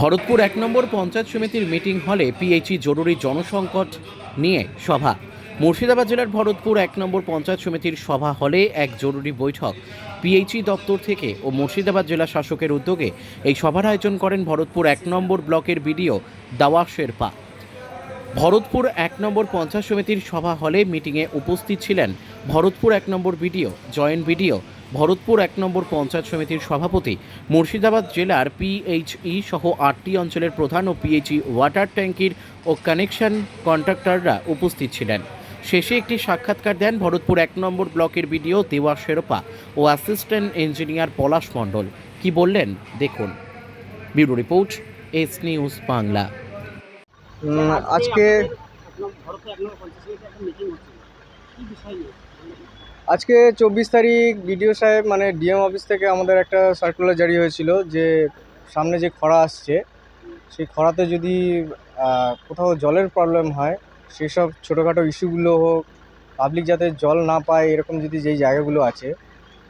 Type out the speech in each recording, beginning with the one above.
ভরতপুর এক নম্বর পঞ্চায়েত সমিতির মিটিং হলে পিএইচই জরুরি জনসংকট নিয়ে সভা। মুর্শিদাবাদ জেলার ভরতপুর এক নম্বর পঞ্চায়েত সমিতির সভা হলে এক জরুরি বৈঠক। পিএইচই দপ্তর থেকে ও মুর্শিদাবাদ জেলা শাসকের উদ্যোগে এই সভার আয়োজন করেন ভরতপুর এক নম্বর ব্লকের বিডিও দাওয়া শেরপা। ভরতপুর এক নম্বর পঞ্চায়েত সমিতির সভা হলে মিটিংয়ে উপস্থিত ছিলেন ভরতপুর এক নম্বর বিডিও জয়েন্ট বিডিও ভরতপুর এক নম্বর পঞ্চায়েত সমিতির সভাপতি মুর্শিদাবাদ জেলার পিএইচই সহ আটটি অঞ্চলের প্রধান ও পিএইচই ওয়াটার ট্যাঙ্কির ও কানেকশন কন্ট্রাক্টররা উপস্থিত ছিলেন। শেষে একটি সাক্ষাৎকার দেন ভরতপুর এক নম্বর ব্লকের বিডিও দেওয়া শেরপা ও অ্যাসিস্ট্যান্ট ইঞ্জিনিয়ার পলাশ মণ্ডল। কি বললেন? দেখুন। Bureau report S news Bangla. আজকে আজকে চব্বিশ তারিখ বিডিও সাহেব মানে ডিএম অফিস থেকে আমাদের একটা সার্কুলার জারি হয়েছিল যে সামনে যে খরা আসছে, সেই খরাতে যদি কোথাও জলের প্রবলেম হয়, সেসব ছোটোখাটো ইস্যুগুলো হোক পাবলিক যাতে জল না পায়, এরকম যদি যেই জায়গাগুলো আছে,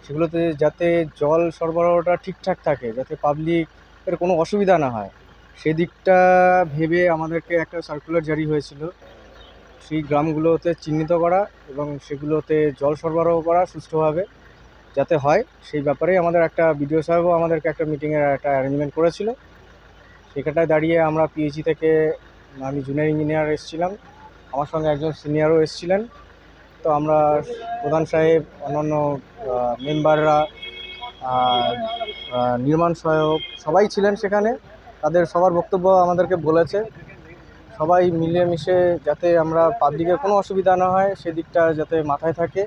সেগুলোতে যাতে জল সরবরাহটা ঠিকঠাক থাকে, যাতে পাবলিক এর কোনো অসুবিধা না হয়, সেদিকটা ভেবে আমাদেরকে একটা সার্কুলার জারি হয়েছিল। সেই গ্রামগুলোতে চিহ্নিত করা এবং সেগুলোতে জল সরবরাহ করা সুষ্ঠুভাবে যাতে হয়, সেই ব্যাপারেই আমাদের একটা বিডিও সাহেবও আমাদেরকে একটা মিটিংয়ের একটা অ্যারেঞ্জমেন্ট করেছিল। সেখানটায় দাঁড়িয়ে আমরা পিএইচি থেকে আমি জুনিয়র ইঞ্জিনিয়ার এসেছিলাম, আমার সঙ্গে একজন সিনিয়রও এসেছিলেন। তো আমরা প্রধান সাহেব, অন্যান্য মেম্বাররা নির্মাণ সহায়ক সবাই ছিলেন সেখানে। তাদের সবার বক্তব্য আমাদেরকে বলেছে। সবাই মিলেমিশে যাতে আমরা পাবলিকের কোনো অসুবিধা না হয় সেদিকটা যাতে মাথায় থাকে।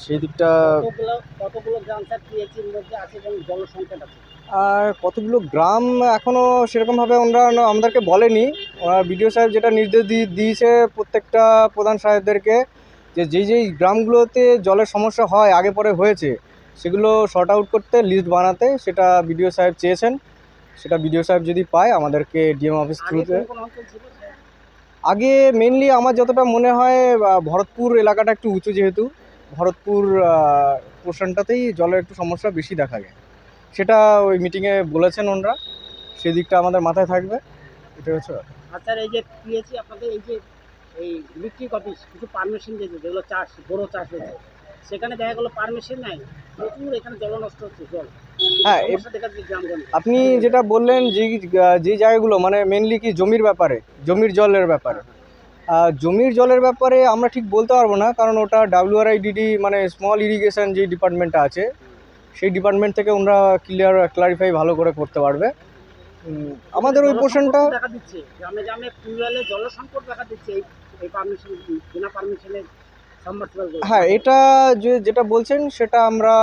সেই দিকটা কতগুলো কতগুলো গ্রাম স্যার পিএইচির মধ্যে আছে এবং জলসংকট আছে আর কতগুলো গ্রাম এখনও সেরকমভাবে ওনারা আমাদেরকে বলেনি। ওনার বিডিও সাহেব যেটা নির্দেশ দিয়ে দিয়েছে প্রত্যেকটা প্রধান সাহেবদেরকে যে যেই যেই গ্রামগুলোতে জলের সমস্যা হয় আগে পরে হয়েছে সেগুলো শর্ট আউট করতে লিস্ট বানাতে সেটা বিডিও সাহেব চেয়েছেন। সেটা বিডিও সাহেব যদি পায় আমাদেরকে ডিএম অফিস থ্রুতে? আগে মেনলি আমার যতটা মনে হয় ভরতপুর এলাকাটা একটু উঁচু যেহেতু ভরতপুর পোর্শনটাতেই জলের একটু সমস্যা বেশি দেখা যায়। সেটা ওই মিটিংয়ে বলেছেন ওনারা সেই দিকটা আমাদের মাথায় থাকবে এটা হচ্ছে স্যার এই যে পিএইচি আপনাদের এই যে এই ইলেকট্রিক অফিস কিছু পারমিশন দিয়েছে যেগুলো চাষ বড় চাষ হয়েছে। সেখানে দেখা গেলো পারমিশন নাই। প্রচুর এখানে জল নষ্ট হচ্ছে জল। হ্যাঁ আপনি যেটা বললেন যে যে জায়গাগুলো মানে মেনলি কি জমির ব্যাপারে জমির জলের ব্যাপারে। জমির জলের ব্যাপারে আমরা ঠিক বলতে পারব না কারণ ওটা ডাব্লিউআরআইডিডি মানে স্মল ইরিগেশন যে ডিপার্টমেন্টটা আছে সেই ডিপার্টমেন্ট থেকে ওনারা ক্লিয়ার ক্লারিফাই ভালো করে করতে পারবে। আমাদের ওই পোর্শনটা দেখা দিচ্ছে। গ্রামে গ্রামে জল সংকট দেখা দিচ্ছে এই পারমিশন বিনা পারমিশনে হ্যাঁ এটা যে যেটা বলছেন সেটা আমরা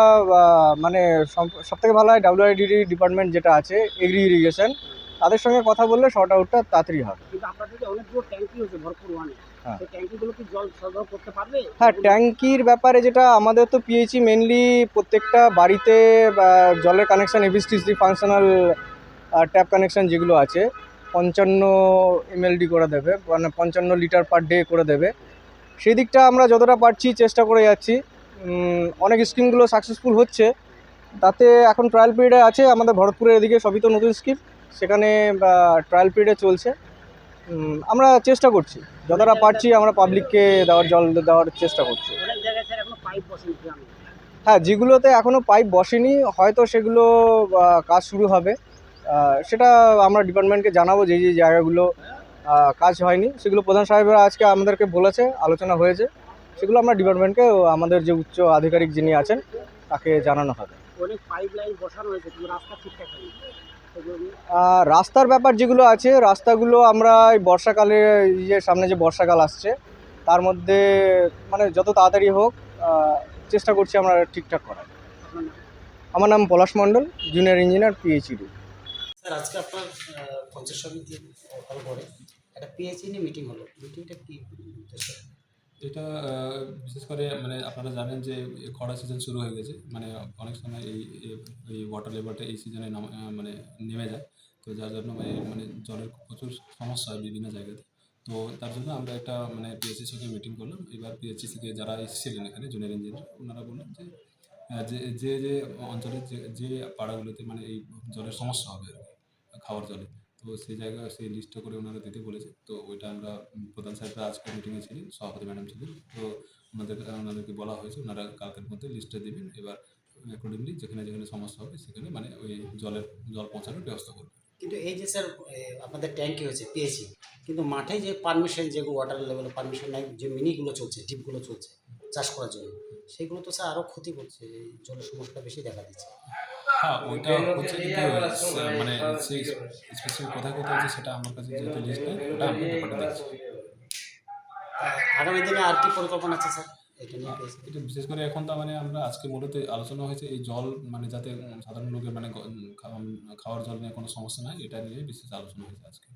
মানে সব থেকে ভালো হয় ডাব্লিউআইডিডি ডিপার্টমেন্ট যেটা আছে এগ্রি ইরিগেশন তাদের সঙ্গে কথা বললে শর্ট আউটটা তাড়াতাড়ি হবে হ্যাঁ। হ্যাঁ ট্যাঙ্কির ব্যাপারে যেটা আমাদের তো পিএইচি মেনলি প্রত্যেকটা বাড়িতে জলের কানেকশান এভিস্টিসি ফাংশনাল ট্যাপ কানেকশান যেগুলো আছে পঞ্চান্ন এমএলডি করে দেবে মানে পঞ্চান্ন লিটার পার ডে করে দেবে। সেই দিকটা আমরা যতটা পারছি চেষ্টা করে যাচ্ছি। অনেক স্কিমগুলো সাকসেসফুল হচ্ছে। তাতে এখন ট্রায়াল পিরিয়ডে আছে আমাদের ভরতপুরের এদিকে সবই তো নতুন স্কিম সেখানে ট্রায়াল পিরিয়ডে চলছে। আমরা চেষ্টা করছি। যতটা পারছি আমরা পাবলিককে দেওয়ার জল দেওয়ার চেষ্টা করছি। হ্যাঁ যেগুলোতে এখনও পাইপ বসেনি হয়তো সেগুলো কাজ শুরু হবে। সেটা আমরা ডিপার্টমেন্টকে জানাব যে যে জায়গাগুলো কাজ হয়নি। সেগুলো প্রধান সাহেবরা আজকে আমাদেরকে বলেছে আলোচনা হয়েছে। সেগুলো আমরা ডিপার্টমেন্টকে আমাদের যে উচ্চ আধিকারিক যিনি আছেন তাকে জানানো হবে। অনেক বসানো হয়েছে রাস্তা ঠিকঠাক রাস্তার ব্যাপার যেগুলো আছে রাস্তাগুলো আমরা এই বর্ষাকালে যে সামনে যে বর্ষাকাল আসছে তার মধ্যে মানে যত তাড়াতাড়ি হোক চেষ্টা করছি আমরা ঠিকঠাক করার। আমার নাম Palash Mondal junior engineer PhD sir আজকে আপনার পঞ্চায়েত পিএইচি নিয়ে মিটিং হলো। মিটিংটা কি? এটা বিশেষ করে মানে আপনারা জানেন যে খরা সিজন শুরু হয়ে গেছে। মানে অনেক সময় এই, এই- ওয়াটার লেভেলটা এই সিজনে মানে নেমে যায়। তো যার জন্য মানে জলের প্রচুর সমস্যা হয় বিভিন্ন জায়গাতে। তো তার জন্য আমরা একটা মানে পিএসসির সঙ্গে মিটিং করলাম। এবার পিএসসি থেকে যারা এসেছিলেন এখানে জুনিয়র ইঞ্জিনিয়ার ওনারা বললেন যে যে যে যে অঞ্চলের যে যে পাড়াগুলোতে মানে এই জলের সমস্যা হবে আর কি, খাওয়ার জলে। তো সেই জায়গায় সেই লিস্টটা করে ওনারা দিতে বলেছে। তো ওইটা আমরা প্রধান সাহেবরা আজকে মিটিংয়ে ছিলেন সভাপতি ম্যাডাম ছিলেন। তো ওনাদের ওনাদেরকে বলা হয়েছে ওনারা কালকের মধ্যে লিস্টটা দেবেন এবার অ্যাকর্ডিংলি যেখানে যেখানে সমস্যা হবে সেখানে মানে ওই জলের জল পৌঁছানোর ব্যবস্থা করবে কিন্তু এই যে স্যার এ, আপনাদের ট্যাঙ্কি হয়েছে পেয়েছি। কিন্তু মাঠে যে পারমিশন যে ওয়াটার লেভেল পারমিশন নাই যে মিনিগুলো চলছে ডিপগুলো চলছে চাষ করার জন্য সেগুলো তো স্যার আরও ক্ষতি করছে জলের সমস্যাটা বেশি দেখা দিচ্ছে। হ্যাঁ ওইটা হচ্ছে কিন্তু স- মানে সেই স্পেসিফিক কোথায় কোথায় হচ্ছে সেটা আমার কাছে যেহেতু লিস্ট নেই ওটা আমি ব্যাপারটা দেখছি। আগামী দিনে আর কি পরিকল্পনা আছে স্যার? এটা এটা বিশেষ করে এখন তো মানে আমরা আজকে মূলত আলোচনা হয়েছে এই জল মানে যাতে সাধারণ লোকের মানে খাওয়ার জল নিয়ে কোনো সমস্যা নাই এটা নিয়ে বিশেষ আলোচনা হয়েছে আজকে।